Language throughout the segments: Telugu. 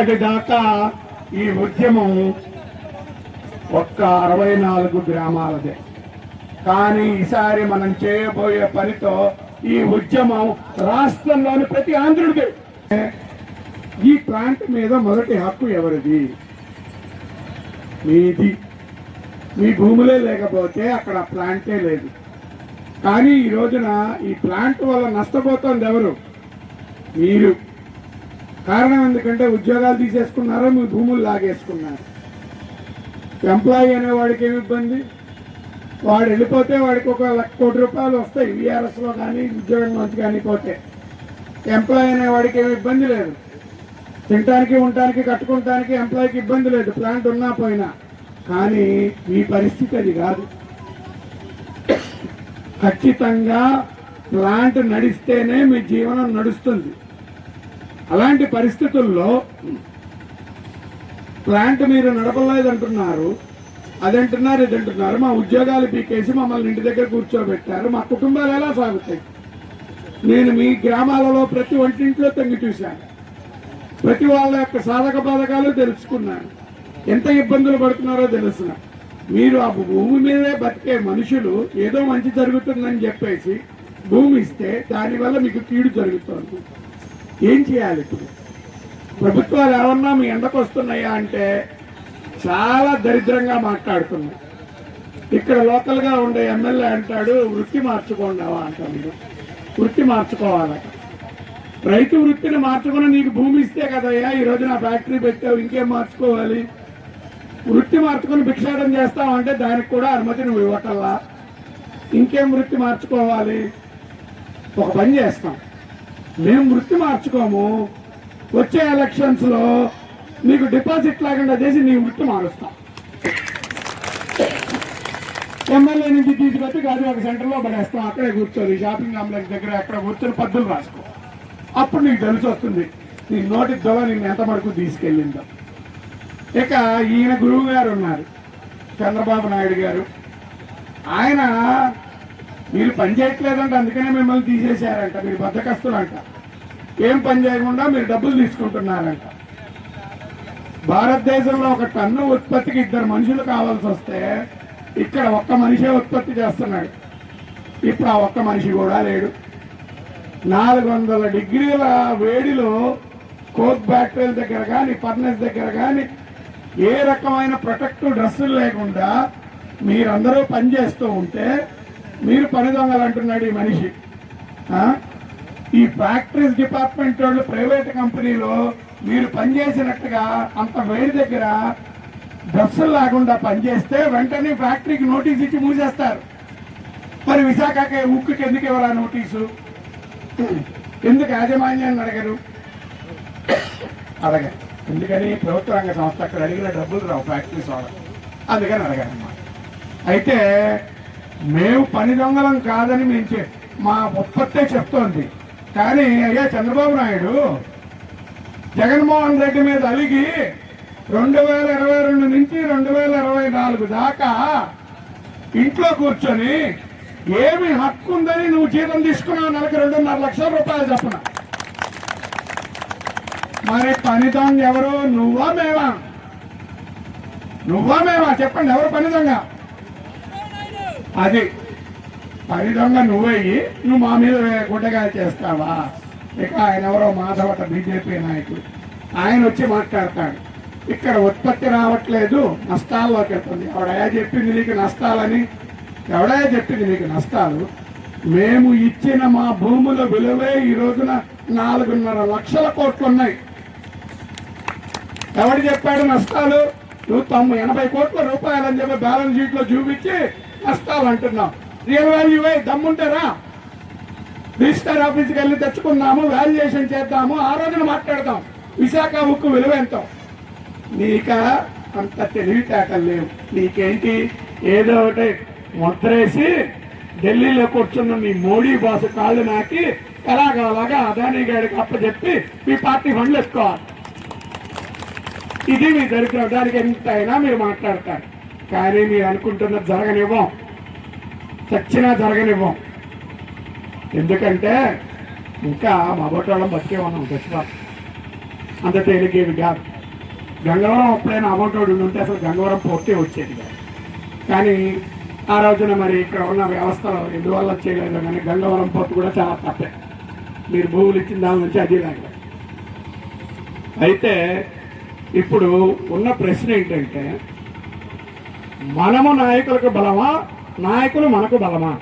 ఇప్పటిదాకా ఈ ఉద్యమం ఒక్క అరవై నాలుగు గ్రామాలదే. కానీ ఈసారి మనం చేయబోయే పనితో ఈ ఉద్యమం రాష్ట్రంలోని ప్రతి ఆంధ్రుడికి ఈ ప్లాంట్ మీద మొదటి హక్కు ఎవరిది? మీది. మీ భూములే లేకపోతే అక్కడ ప్లాంటే లేదు. కానీ ఈ రోజున ఈ ప్లాంట్ వల్ల నష్టపోతుంది ఎవరు? మీరు. కారణం ఎందుకంటే ఉద్యోగాలు తీసేసుకున్నారో మీ భూములు లాగేసుకున్నారు. ఎంప్లాయీ అనేవాడికి ఏమి ఇబ్బంది? వాడు వెళ్ళిపోతే వాడికి ఒక లక్ష కోటి రూపాయలు వస్తాయి విఆర్ఎస్లో కానీ ఉద్యోగం నుంచి కానీ పోతే. ఎంప్లాయీ అనేవాడికి ఏమి ఇబ్బంది లేదు. తినటానికి ఉండటానికి కట్టుకుంటానికి ఎంప్లాయీకి ఇబ్బంది లేదు ప్లాంట్ ఉన్నా పోయినా. కానీ మీ పరిస్థితి అది కాదు. ఖచ్చితంగా ప్లాంట్ నడిస్తేనే మీ జీవనం నడుస్తుంది. అలాంటి పరిస్థితుల్లో ప్లాంట్ మీరు నడపలేదంటున్నారు అదంటున్నారు ఇదంటున్నారు. మా ఉద్యోగాలు పీకేసి మమ్మల్ని ఇంటి దగ్గర కూర్చోబెట్టారు. మా కుటుంబాలు ఎలా సాగుతాయి? నేను మీ గ్రామాలలో ప్రతి వంటింట్లో తంగి చూశాను. ప్రతి వాళ్ళ యొక్క సాధక బాధకాలు తెలుసుకున్నాను. ఎంత ఇబ్బందులు పడుతున్నారో తెలుసిన మీరు ఆ భూమి మీదే బతికే మనుషులు ఏదో మంచి జరుగుతుందని చెప్పేసి భూమి ఇస్తే దానివల్ల మీకు కీడు జరుగుతుంది. ఏం చేయాలి ఇప్పుడు? ప్రభుత్వాలు ఏమన్నా మీ ఎండకు వస్తున్నాయా అంటే చాలా దరిద్రంగా మాట్లాడుతున్నాయి. ఇక్కడ లోకల్గా ఉండే ఎమ్మెల్యే అంటాడు వృత్తి మార్చుకోండావా అంటాడు వృత్తి మార్చుకోవాలట. రైతు వృత్తిని మార్చుకుని నీకు భూమి ఇస్తే కదయ్యా ఈ రోజు నా ఫ్యాక్టరీ పెట్టావు ఇంకేం మార్చుకోవాలి? వృత్తి మార్చుకుని భిక్షాటం చేస్తావంటే దానికి కూడా అనుమతి నువ్వు ఇవ్వటల్లా? ఇంకేం వృత్తి మార్చుకోవాలి? ఒక పని చేస్తాం. మేము వృత్తి మార్చుకోము. వచ్చే ఎలక్షన్స్లో నీకు డిపాజిట్ లేకుండా చేసి నీ వృత్తి మారుస్తాం. ఎమ్మెల్యే నుంచి తీసుకొచ్చి గాజువాక సెంటర్లో పడేస్తాం. అక్కడే కూర్చోని షాపింగ్ కాంప్లెక్స్ దగ్గర అక్కడ కూర్చొని పద్దులు రాసుకో. అప్పుడు నీకు తెలిసి వస్తుంది నీ నోటి దొల నేను ఎంత వరకు తీసుకెళ్ళిందో. ఇక ఈయన గురువు గారు ఉన్నారు చంద్రబాబు నాయుడు గారు. ఆయన మీరు పని చేయట్లేదంట అందుకనే మిమ్మల్ని తీసేశారంట. మీరు బద్దకస్తులంట. ఏం పని చేయకుండా మీరు డబ్బులు తీసుకుంటున్నారంట. భారతదేశంలో ఒక టన్ను ఉత్పత్తికి ఇద్దరు మనుషులు కావాల్సి వస్తే ఇక్కడ ఒక్క మనిషే ఉత్పత్తి చేస్తున్నాడు. ఇప్పుడు ఆ ఒక్క మనిషి కూడా లేడు. నాలుగు వందల డిగ్రీల వేడిలో కోక్ బ్యాక్టీరియల్ దగ్గర కానీ ఫర్నెస్ దగ్గర కానీ ఏ రకమైన ప్రొటెక్టివ్ డ్రెస్సులు లేకుండా మీరందరూ పనిచేస్తూ ఉంటే మీరు పని దొంగలు అంటున్నాడు ఈ మనిషి. ఈ ఫ్యాక్టరీస్ డిపార్ట్మెంట్ వాళ్ళు ప్రైవేట్ కంపెనీలో మీరు పనిచేసినట్టుగా అంత వేడి దగ్గర డ్రెస్సులు లేకుండా పనిచేస్తే వెంటనే ఫ్యాక్టరీకి నోటీస్ ఇచ్చి మూసేస్తారు. మరి విశాఖకి ఉక్కుకి ఎందుకు ఇవ్వరా నోటీసు? ఎందుకు యాజమాన్యాన్ని అడగరు? అడగ ఎందుకని? ప్రభుత్వ రంగ సంస్థ అక్కడ అడిగిన డబ్బులు రావు ఫ్యాక్టరీస్ వాళ్ళకి. అందుకని అడగారు అయితే మేము పని దొంగలం కాదని మేము మా ఉత్పత్తే చెప్తోంది. కానీ అయ్యా చంద్రబాబు నాయుడు జగన్మోహన్ రెడ్డి మీద అలిగి రెండు వేల ఇరవై రెండు నుంచి రెండు వేల ఇరవై నాలుగు దాకా ఇంట్లో కూర్చొని ఏమి హక్కు ఉందని నువ్వు జీతం తీసుకున్నావు నెలకి రెండున్నర లక్షల రూపాయలు చెప్పిన. మరి పని దొంగ ఎవరు? నువ్వా మేమా? నువ్వా మేమా? చెప్పండి ఎవరు పని దొంగ? అది పని దొంగ నువ్వయ్యి నువ్వు మా మీద గుడ్డగాలు చేస్తావా? ఇక ఆయన ఎవరో మాధవట బీజేపీ నాయకుడు. ఆయన వచ్చి మాట్లాడతాడు. ఇక్కడ ఉత్పత్తి రావట్లేదు నష్టాల్లోకి వెళ్తుంది. ఎవడయా చెప్పింది నీకు నష్టాలని? ఎవడయా చెప్పింది నీకు నష్టాలు? మేము ఇచ్చిన మా భూముల విలువే ఈ రోజున నాలుగున్నర లక్షల కోట్లు ఉన్నాయి ఎవడు చెప్పాడు నష్టాలు? నువ్వు తొమ్మిది ఎనభై కోట్ల రూపాయలని చెప్పి బ్యాలెన్స్ షీట్లో చూపించి నష్టాలు అంటున్నాం రియల్ వాల్యూ దమ్ముంటారా? రిజిస్టర్ ఆఫీస్కి వెళ్ళి తెచ్చుకుందాము వాల్యుయేషన్ చేద్దాము ఆ రోజున మాట్లాడదాం విశాఖ ఉక్కు విలువ ఎంతో నీక అంత తెలివితేటలు లేవు. నీకేంటి? ఏదో ఒకటి ముద్రేసి ఢిల్లీలో కూర్చున్న మీ మోడీ బాసు కాళ్ళు నాకి ఎలాగోలాగా అదానీ గారికి అప్పచెప్పి మీ పార్టీ ఫండ్లు ఎత్తుకోవాలి. ఇది మీ దరిద్రం. దానికి ఎంతైనా మీరు మాట్లాడతారు. కానీ మీరు అనుకుంటున్నది జరగనివ్వం. చచ్చినా జరగనివ్వం. ఎందుకంటే ఇంకా మా బొట్టోళ్ళం బతికే ఉన్నాం ప్రతిభ అంత తేలికేవి కాదు. గంగవరం ఎప్పుడైనా అమౌంటోడు ఉంటే అసలు గంగవరం పోర్టే వచ్చేది కాదు. కానీ ఆ రోజున మరి ఇక్కడ ఉన్న వ్యవస్థలో ఎందువల్ల చేయలేదు కానీ గంగవరం పోర్టు కూడా చాలా తప్పే. మీరు భూములు ఇచ్చిన దాని నుంచి అది లాగా అయితే ఇప్పుడు ఉన్న ప్రశ్న ఏంటంటే మనము నాయకులకు బలమా? నాయకులు మనకు బలమా?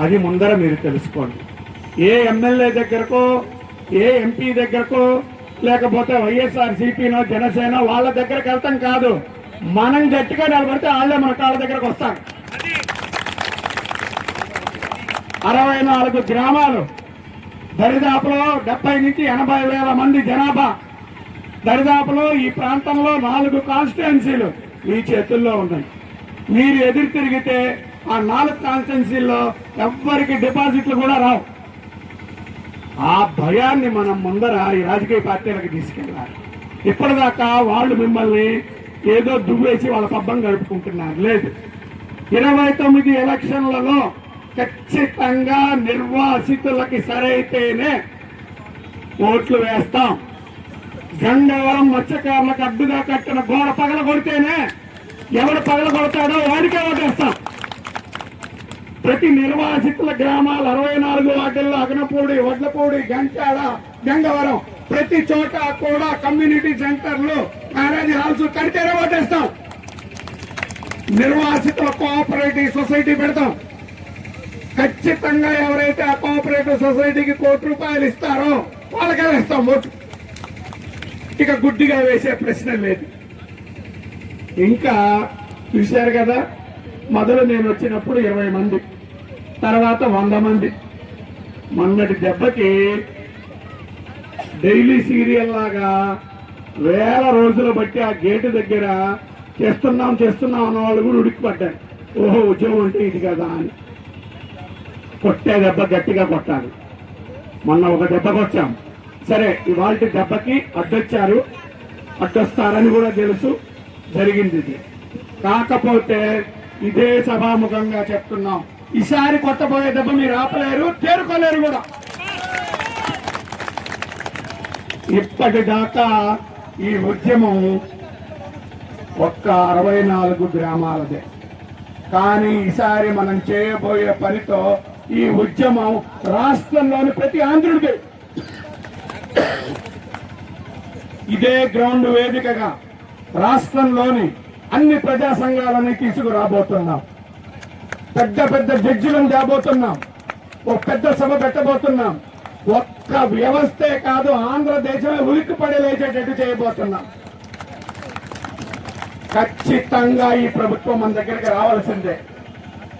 అది ముందర మీరు తెలుసుకోండి. ఏ ఎమ్మెల్యే దగ్గరకో ఏ ఎంపీ దగ్గరకో లేకపోతే వైఎస్ఆర్ సిపినో జనసేన వాళ్ళ దగ్గరకు వెళ్తాం కాదు. మనం గట్టిగా నిలబడితే వాళ్ళే మన కాళ్ళ దగ్గరకు వస్తారు. అరవై నాలుగు గ్రామాలు దరిదాపులో డెబ్బై నుంచి ఎనభై వేల మంది జనాభా. దరిదాపులో ఈ ప్రాంతంలో నాలుగు కాన్స్టిట్యున్సీలు మీ చేతుల్లో ఉన్నాయి. మీరు ఎదురు తిరిగితే ఆ నాలుగు కాన్స్టిట్యున్సీల్లో ఎవ్వరికి డిపాజిట్లు కూడా రావు. ఆ భయాన్ని మనం ముందర ఈ రాజకీయ పార్టీలకు తీసుకెళ్ళాలి. ఇప్పటిదాకా వాళ్ళు మిమ్మల్ని ఏదో దువ్వేసి వాళ్ళ పబ్బం గడుపుకుంటున్నారు. లేదు. ఇరవై తొమ్మిది ఎలక్షన్లలో ఖచ్చితంగా నిర్వాసితులకి సరైతేనే ఓట్లు వేస్తాం. గంగవరం మత్స్యకారులకు అడ్డుగా కట్టిన గోడ పగల కొడితేనే ఎవడు పగల కొడతాడో వాడికే ఓటేస్తాం. ప్రతి నిర్వాసితుల గ్రామాలు అరవై నాలుగు వాటిల్లో అగనపూడి వడ్లపూడి గంచాడ గంగవరం ప్రతి చోట కూడా కమ్యూనిటీ సెంటర్లు మ్యారేజ్ హాల్స్ కడితేనే ఓటేస్తాం. నిర్వాసితుల కోఆపరేటివ్ సొసైటీ పెడతాం. ఖచ్చితంగా ఎవరైతే ఆ కోఆపరేటివ్ సొసైటీకి కోటి రూపాయలు ఇస్తారో వాళ్ళకే వేస్తాం ఓటు. ఇక గుడ్డిగా వేసే ప్రశ్న లేదు. ఇంకా చూశారు కదా మొదలు నేను వచ్చినప్పుడు ఇరవై మంది తర్వాత వంద మంది. మొన్నటి దెబ్బకి డైలీ సీరియల్ లాగా వేల రోజులు బట్టి ఆ గేటు దగ్గర చేస్తున్నాం చేస్తున్నాం అన్న వాళ్ళు కూడా ఉడికిపడ్డారు. ఓహో ఉద్యమం అంటే ఇది కదా అని. కొట్టే దెబ్బ గట్టిగా కొట్టాలి. మొన్న ఒక దెబ్బ కొట్టాం సరే ఇవాళ దెబ్బకి అడ్డొచ్చారు. అడ్డొస్తారని కూడా తెలుసు. జరిగింది ఇది. కాకపోతే ఇదే సభాముఖంగా చెప్తున్నాం. ఈసారి కొట్టబోయే దెబ్బ మీరు ఆపలేరు తేరుకోలేరు కూడా. ఇప్పటిదాకా ఈ ఉద్యమం ఒక్క అరవై నాలుగు గ్రామాలదే. కానీ ఈసారి మనం చేయబోయే పనితో ఈ ఉద్యమం రాష్ట్రంలోని ప్రతి ఆంధ్రుడికి ఇదే గ్రౌండ్ వేదికగా రాష్ట్రంలోని అన్ని ప్రజా సంఘాలని తీసుకురాబోతున్నాం. పెద్ద పెద్ద జడ్జిలను తేబోతున్నాం. ఒక పెద్ద సభ పెట్టబోతున్నాం. ఒక్క వ్యవస్థే కాదు ఆంధ్రదేశమే ఉలిక్కి పడి లేచేటట్టు చేయబోతున్నాం. ఖచ్చితంగా ఈ ప్రభుత్వం మన దగ్గరికి రావాల్సిందే.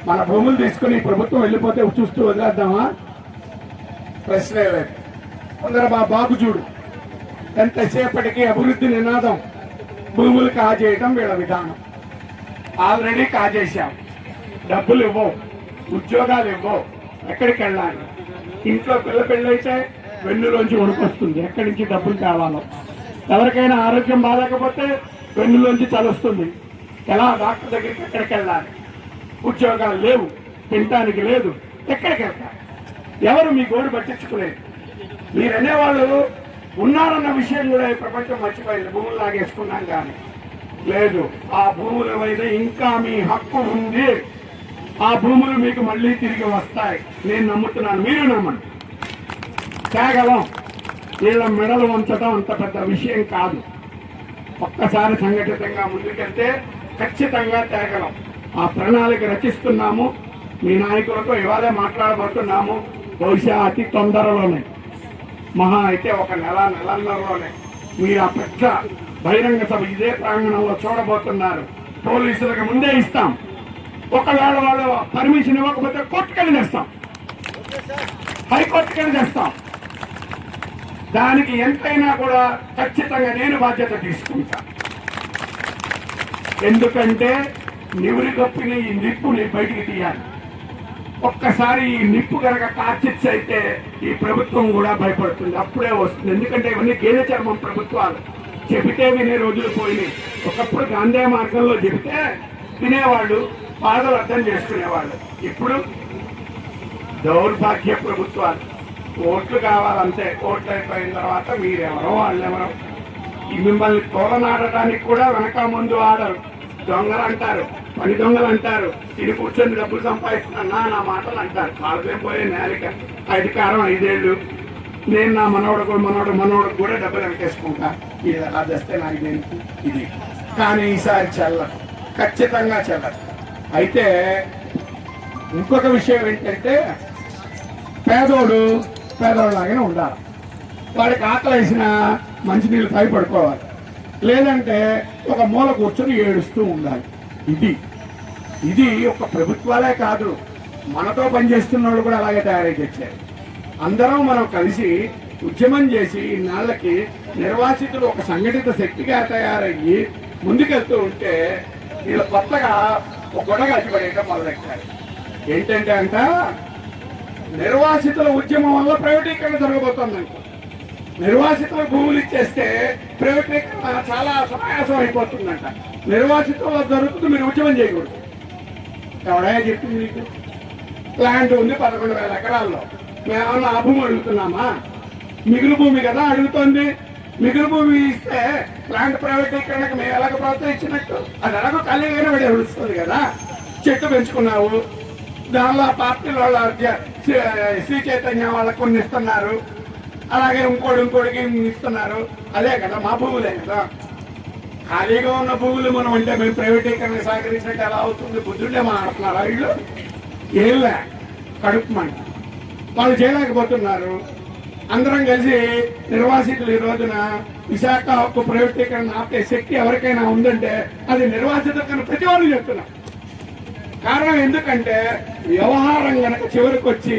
మన భూములు తీసుకుని ప్రభుత్వం వెళ్ళిపోతే చూస్తూ వదిలేద్దామా? ప్రశ్నే లేదు. కొందరు మా బాబు చూడు. ఎంతసేపటికి అభివృద్ధి నినాదం భూములు కాజేయటం వీళ్ళ విధానం. ఆల్రెడీ కాజేశాం. డబ్బులు ఇవ్వవు. ఉద్యోగాలు ఇవ్వవు. ఎక్కడికి వెళ్ళాలి? ఇంట్లో పిల్ల పెళ్ళైతే వెన్నులోంచి వణుకొస్తుంది ఎక్కడి నుంచి డబ్బులు తేవాలో ఎవరికైనా ఆరోగ్యం బాగాలేకపోతే వెన్నులోంచి చలుస్తుంది. ఎలా? డాక్టర్ దగ్గరికి ఎక్కడికి వెళ్ళాలి? ఉద్యోగాలు లేవు. తినటానికి లేదు. ఎక్కడికి వెళ్తారు? ఎవరు మీ గోడు పట్టించుకోలేదు? మీరు అనేవాళ్ళు ఉన్నారన్న విషయం కూడా ఈ ప్రపంచం మర్చిపోయింది. భూములు లాగేసుకున్నాం కానీ. లేదు ఆ భూముల మీద ఇంకా మీ హక్కు ఉంది. ఆ భూములు మీకు మళ్ళీ తిరిగి వస్తాయి. నేను నమ్ముతున్నాను. మీరు నమ్మండి. తేగలం వీళ్ళ మెడలు వంచడం అంత పెద్ద విషయం కాదు. ఒక్కసారి సంఘటితంగా ముందుకెళ్తే ఖచ్చితంగా తేగలం ఆ ప్రణాళిక రచిస్తున్నాము. మీ నాయకులతో ఇవాళే మాట్లాడబోతున్నాము. బహుశా అతి తొందరలోనే. మహా అయితే ఒక నెల నెలన్నరలోనే మీరు ఆ పెద్ద బహిరంగ సభ ఇదే ప్రాంగణంలో చూడబోతున్నారు. పోలీసులకు ముందే ఇస్తాం. ఒకవేళ వాళ్ళు పర్మిషన్ ఇవ్వకపోతే కోర్టుకెళ్ళి చేస్తాం హైకోర్టుకెళ్ళి చేస్తాం దానికి ఎంతైనా కూడా ఖచ్చితంగా నేను బాధ్యత తీసుకుంటా. ఎందుకంటే నివురి గొప్పిని ఈ నిప్పుని బయటికి తీయాలి. ఒక్కసారి ఈ నిప్పు కనుక కార్చిచ్చు అయితే ఈ ప్రభుత్వం కూడా భయపడుతుంది. అప్పుడే వస్తుంది. ఎందుకంటే ఇవన్నీ గేదె చర్మం ప్రభుత్వాలు. చెబితే వినే రోజులు పోయినాయి. ఒకప్పుడు గాంధీ మార్గంలో చెబితే వినేవాళ్ళు బాధలు అర్థం చేసుకునేవాళ్ళు. ఇప్పుడు దౌర్భాగ్య ప్రభుత్వాలు. ఓట్లు కావాలంతే ఓట్లు అయిపోయిన తర్వాత మీరెవరో వాళ్ళెవరో. మిమ్మల్ని తోలనాడటానికి కూడా వెనక ముందు ఆడరు. దొంగలు అంటారు పని దొంగలు అంటారు. ఇది కూర్చొని డబ్బులు సంపాదిస్తున్నా నా మాటలు అంటారు. వాళ్ళకేం పోయే నేలిక అధికారం ఐదేళ్ళు. నేను నా మనవడు కూడా మనవడు మనవడు కూడా డబ్బులు వెనకేసుకుంటా. ఇది ఎలా తెస్తే నాకు దేనికి ఇది? కానీ ఈసారి చెల్లదు. ఖచ్చితంగా చెల్లదు. అయితే ఇంకొక విషయం ఏంటంటే పేదోడు పేదోళ్ళలాగానే ఉండాలి. వాడికి ఆకలి వేసిన మంచినీళ్ళు పై పడుకోవాలి లేదంటే ఒక మూల కూర్చొని ఏడుస్తూ ఉండాలి. ఇది ఇది ఒక ప్రభుత్వాలే కాదు. మనతో పనిచేస్తున్న వాళ్ళు కూడా అలాగే తయారై తెచ్చారు. అందరం మనం కలిసి ఉద్యమం చేసి ఇన్నాళ్ళకి నిర్వాసితులు ఒక సంఘటిత శక్తిగా తయారయ్యి ముందుకెళ్తూ ఉంటే వీళ్ళు కొత్తగా ఒక గొడవ అడ్డుపడేయటం మొదలెట్టారు. ఏంటంటే అంట నిర్వాసితుల ఉద్యమం వల్ల ప్రైవేటీకరణ జరగబోతోందంట. నిర్వాసితుల భూములు ఇచ్చేస్తే ప్రైవేటీకరణ చాలా సమాయాసం అయిపోతుందంట. నిర్వాసితుల జరుగుతుంది మీరు ఉద్యమం చేయకూడదు. ఎవడైనా చెప్పింది మీకు ప్లాంట్ ఉంది పదకొండు వేల ఎకరాల్లో. మేమన్నా ఆ భూమి అడుగుతున్నామా? మిగులు భూమి కదా అడుగుతోంది. మిగులు భూమి ఇస్తే ప్లాంట్ ప్రైవేటీకరణకు మేము ఎలాగ ప్రోత్సహించినట్టు? అది ఎలాగో ఖాళీగానే వాడు అడుగుతుంది కదా. చెట్టు పెంచుకున్నావు. దానిలో పార్టీల వాళ్ళ అధ్య- శ్రీ- శ్రీ చైతన్య వాళ్ళకు కొన్ని ఇస్తున్నారు. అలాగే ఇంకోటి ఇంకోటికి ఇస్తున్నారు. అదే కదా మా భూములే కదా. ఖాళీగా ఉన్న భూములు మనం అంటే మేము ప్రైవేటీకరణ సహకరించినట్టు ఎలా అవుతుంది? బుద్ధుడే మాట్లాడుతున్నారా వీళ్ళు? ఏళ్ళ కడుపు మంట. వాళ్ళు చేయలేకపోతున్నారు అందరం కలిసి నిర్వాసితులు ఈ రోజున విశాఖ హక్కు ప్రైవేటీకరణ ఆపే శక్తి ఎవరికైనా ఉందంటే అది నిర్వాసిత కన్నా ప్రతి వాళ్ళు చెప్తున్నారు కారణం ఎందుకంటే వ్యవహారం గనక చివరికి వచ్చి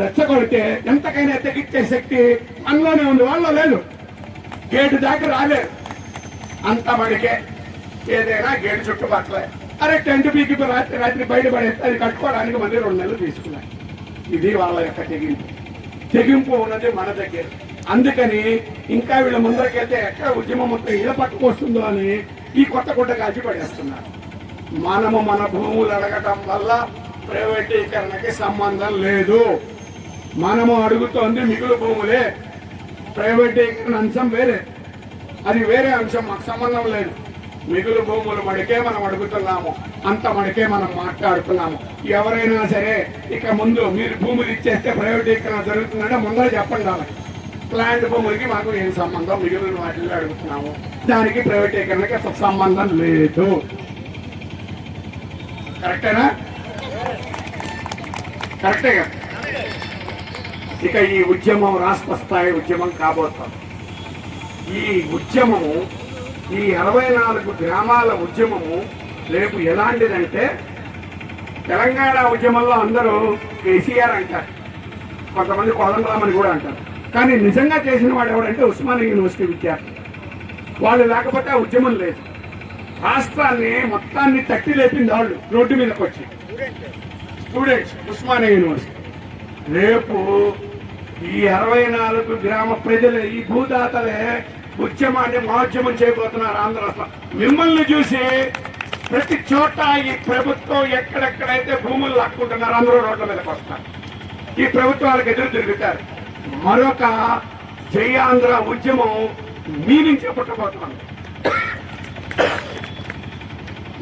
రెచ్చగొడితే ఎంతకైనా తెగించే శక్తి మనలోనే ఉంది. వాళ్ళ లేదు గేటు దాకా రాలేదు. అంత మడికే ఏదైనా గేటు చుట్టుపక్కలే అరే టెంట్ పీకి రాత్రి రాత్రి బయటపడేస్తే అది కట్టుకోవడానికి మళ్ళీ రెండు నెలలు తీసుకున్నాయి. ఇది వాళ్ళ యొక్క తెగింపు. తెగింపు ఉన్నది మన దగ్గర. అందుకని ఇంకా వీళ్ళ ముందరికైతే ఎక్కడ ఉద్యమం మొత్తం ఇళ్ళ పట్టుకొస్తుందో అని ఈ కొత్త గుడ్డ కాల్చి పడేస్తున్నారు. మనము మన భూములు అడగటం వల్ల ప్రైవేటీకరణకి సంబంధం లేదు. మనము అడుగుతోంది మిగులు భూములే. ప్రైవేటీకరణ అంశం వేరే. అది వేరే అంశం మాకు సంబంధం లేదు. మిగులు భూములు మడికే మనం అడుగుతున్నాము. అంత మడికే మనం మాట్లాడుతున్నాము. ఎవరైనా సరే ఇక ముందు మీరు భూములు ఇచ్చేస్తే ప్రైవేటీకరణ జరుగుతుందంటే ముందర చెప్పండి వాళ్ళకి. ప్లాంట్ భూములకి మాకు ఏం సంబంధం? మిగిలిన వాటిల్లో అడుగుతున్నాము. దానికి ప్రైవేటీకరణకి అసలు సంబంధం లేదు. కరెక్టేనా? కరెక్టే కదా? ఇక ఈ ఉద్యమం రాష్ట్ర స్థాయి ఉద్యమం కాబోతుంది. ఈ ఉద్యమము ఈ అరవై నాలుగు గ్రామాల ఉద్యమము రేపు ఎలాంటిదంటే తెలంగాణ ఉద్యమంలో అందరూ కేసీఆర్ అంటారు. కొంతమంది కోదండరామని కూడా అంటారు. కానీ నిజంగా చేసిన వాడు ఎవడంటే ఉస్మానియా యూనివర్సిటీ విద్యార్థి. వాళ్ళు లేకపోతే ఆ ఉద్యమం లేదు. రాష్ట్రాన్ని మొత్తాన్ని తట్టి లేపింది వాళ్ళు రోడ్డు మీదకి వచ్చి స్టూడెంట్స్ ఉస్మానియా యూనివర్సిటీ. రేపు ఈ అరవై నాలుగు గ్రామ ప్రజలే ఈ భూదాతలే ఉద్యమాన్ని మహోద్యమం చేయబోతున్నారు ఆంధ్ర రాష్ట్రం. మిమ్మల్ని చూసి ప్రతి చోట ఈ ప్రభుత్వం ఎక్కడెక్కడైతే భూములు లాక్కుంటున్నారు అందరూ రోడ్ల మీదకి వస్తారు ఈ ప్రభుత్వాలకు ఎదురు తిరుగుతారు. మరొక జయాంధ్ర ఉద్యమం మీ నుంచే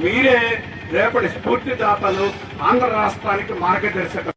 మీరే రేపటి స్ఫూర్తిదాతలు ఆంధ్ర రాష్ట్రానికి మార్గదర్శకం